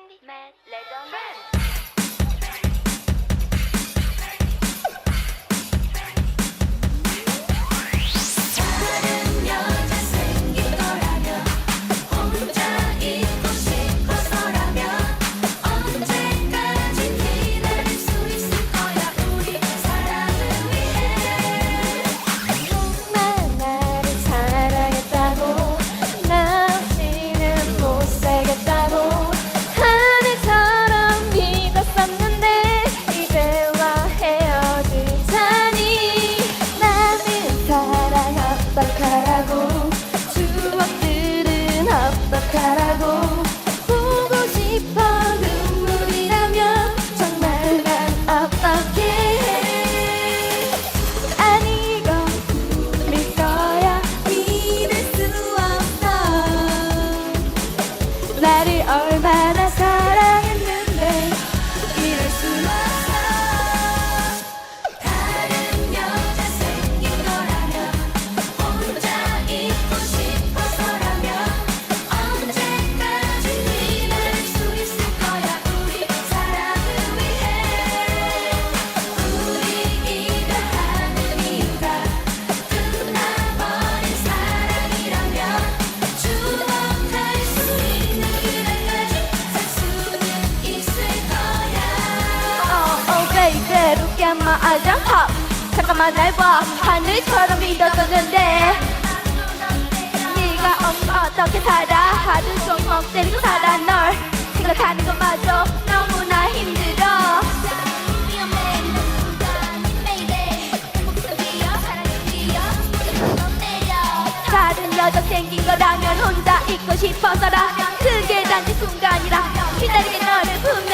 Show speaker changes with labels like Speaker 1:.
Speaker 1: trendy, mad, legend, trend.
Speaker 2: 아,
Speaker 3: 잠깐만 아자
Speaker 2: 팝 잠깐만 날봐. 하늘처럼 믿었었는데. 네가 엄마 어떻게 살아? 하루 종일 멍 때리고 살아 널. 생각하는 것마저 너무나 힘들어. 다른 여자 생긴 거라면 혼자 있고 싶어서라. 그게 단지 순간이라. 기다리게 너를 품에